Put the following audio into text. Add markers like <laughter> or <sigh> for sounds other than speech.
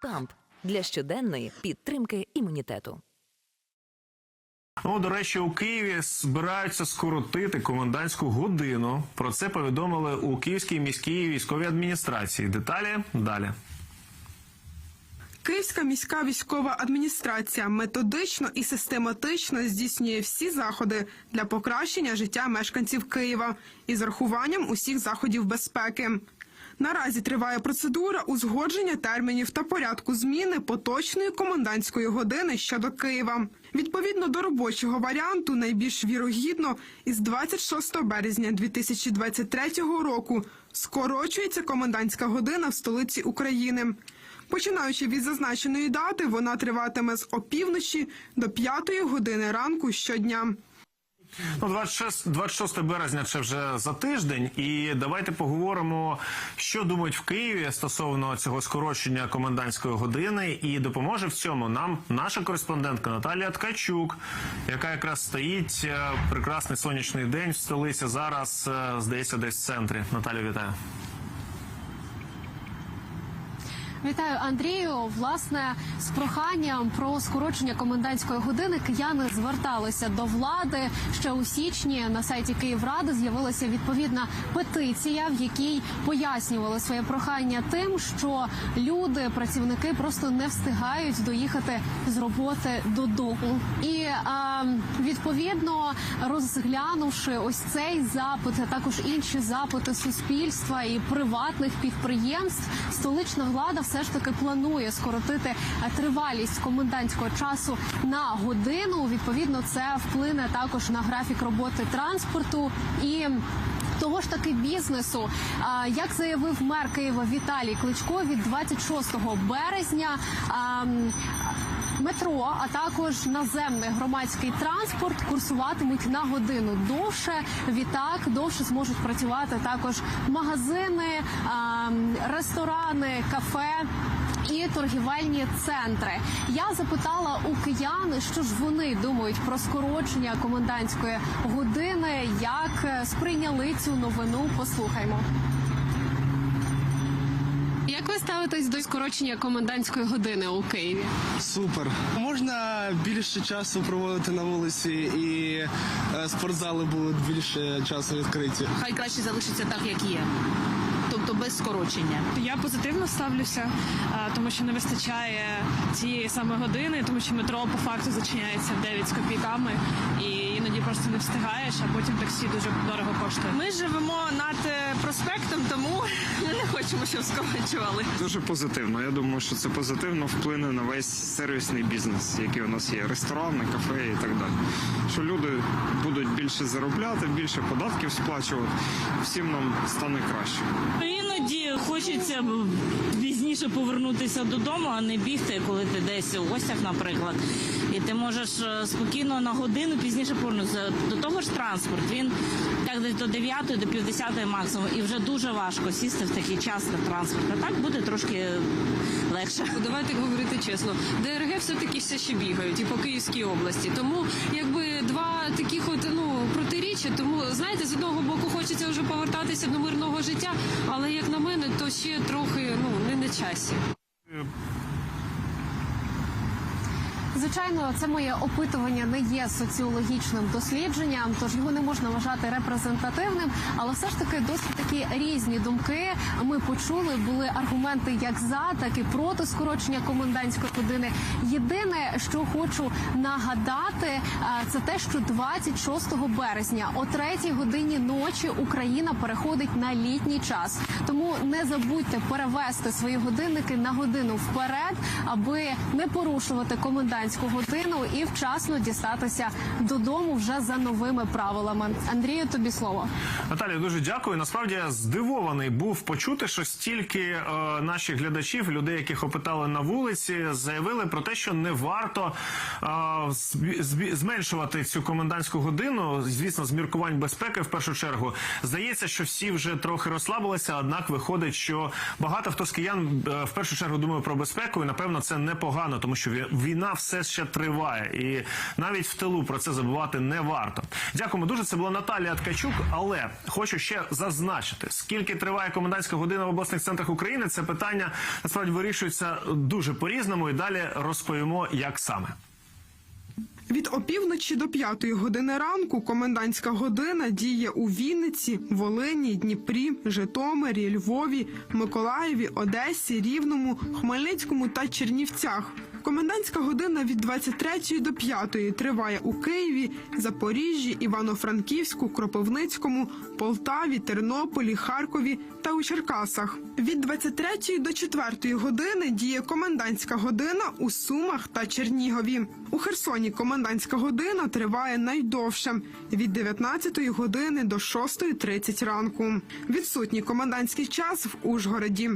Камп для щоденної підтримки імунітету. Ну, до речі, у Києві збираються скоротити комендантську годину. Про це повідомили у Київській міській військовій адміністрації. Деталі далі. Київська міська військова адміністрація методично і систематично здійснює всі заходи для покращення життя мешканців Києва із рахуванням усіх заходів безпеки. Наразі триває процедура узгодження термінів та порядку зміни поточної комендантської години щодо Києва. Відповідно до робочого варіанту, найбільш вірогідно, із 26 березня 2023 року скорочується комендантська година в столиці України. Починаючи від зазначеної дати, вона триватиме з опівночі до 5 години ранку щодня. Ну, 26, 26 березня це вже за тиждень, і давайте поговоримо, що думають в Києві стосовно цього скорочення комендантської години. І допоможе в цьому нам наша кореспондентка Наталія Ткачук, яка якраз стоїть е, прекрасний сонячний день в столиці. Зараз е, здається, десь в центрі. Наталія, вітаю. Вітаю Андрію. Власне, з проханням про скорочення комендантської години кияни зверталися до влади. Ще у січні на сайті Київради з'явилася відповідна петиція, в якій пояснювали своє прохання тим, що люди, працівники просто не встигають доїхати з роботи додому. І а, відповідно розглянувши ось цей запит, а також інші запити суспільства і приватних підприємств, столична влада все ж таки планує скоротити е, тривалість комендантського часу на годину. Відповідно, це вплине також на графік роботи транспорту і. Того ж таки бізнесу, як заявив мер Києва Віталій Кличко, від 26 березня а, м, метро, а також наземний громадський транспорт курсуватимуть на годину довше. Відтак довше зможуть працювати також магазини, ресторани, кафе. І торгівельні центри. Я запитала у киян, що ж вони думають про скорочення комендантської години, як сприйняли цю новину. Послухаймо. Як ви ставитесь до скорочення комендантської години у Києві? Супер. Можна більше часу проводити на вулиці і е, спортзали будуть більше часу відкриті. Хай краще залишиться так, як є. Тобто без скорочення. Я позитивно ставлюся, тому що не вистачає цієї саме години, тому що метро по факту зачиняється в 9 з копійками, і іноді просто не встигаєш, а потім таксі дуже дорого коштує. Ми живемо над е, проспектом, тому ми <laughs> не хочемо, щоб скорочували. Дуже позитивно. Я думаю, що це позитивно вплине на весь сервісний бізнес, який у нас є, ресторани, кафе і так далі. Що люди будуть більше заробляти, більше податків сплачувати. Всім нам стане краще. Іноді хочеться пізніше повернутися додому, а не бігти, коли ти десь у гостях, наприклад. І ти можеш е, спокійно на годину пізніше повернутися. До того ж транспорт. Він так десь до 9, до пів 10 максимум. І вже дуже важко сісти в такий час на транспорт. А так буде трошки легше. Давайте говорити чесно. ДРГ все-таки все ще бігають і по Київській області. Тому якби знаєте, з одного боку хочеться вже повертатися до мирного життя, але як на мене, то ще трохи ну не на часі. Звичайно, це моє опитування не є соціологічним дослідженням, тож його не можна вважати репрезентативним. Але все ж таки досить такі різні думки. Ми почули, були аргументи як за, так і проти скорочення комендантської години. Єдине, що хочу нагадати, це те, що 26 березня о 3 годині ночі Україна переходить на літній час. Тому не забудьте перевести свої годинники на годину вперед, аби не порушувати комендантську годину і вчасно дістатися додому вже за новими правилами. Андрію, тобі слово. Наталія, дуже дякую. Насправді я здивований був почути, що стільки е, наших глядачів, людей, яких опитали на вулиці, заявили про те, що не варто е, зменшувати цю комендантську годину. Звісно, з міркувань безпеки в першу чергу. Здається, що всі вже трохи розслабилися. Однак виходить, що багато хто з киян е, в першу чергу думає про безпеку, і напевно це непогано, тому що війна все процес ще триває, і навіть в тилу про це забувати не варто. Дякуємо дуже. Це була Наталія Ткачук. Але хочу ще зазначити, скільки триває комендантська година в обласних центрах України. Це питання насправді вирішується дуже по різному. І далі розповімо, як саме. Від опівночі до п'ятої години ранку комендантська година діє у Вінниці, Волині, Дніпрі, Житомирі, Львові, Миколаєві, Одесі, Рівному, Хмельницькому та Чернівцях. Комендантська година від 23 до 5 триває у Києві, Запоріжжі, Івано-Франківську, Кропивницькому, Полтаві, Тернополі, Харкові та у Черкасах. Від 23 до 4 години діє комендантська година у Сумах та Чернігові. У Херсоні комендантська година триває найдовше від 19 години до 6.30 ранку. Відсутній комендантський час в Ужгороді.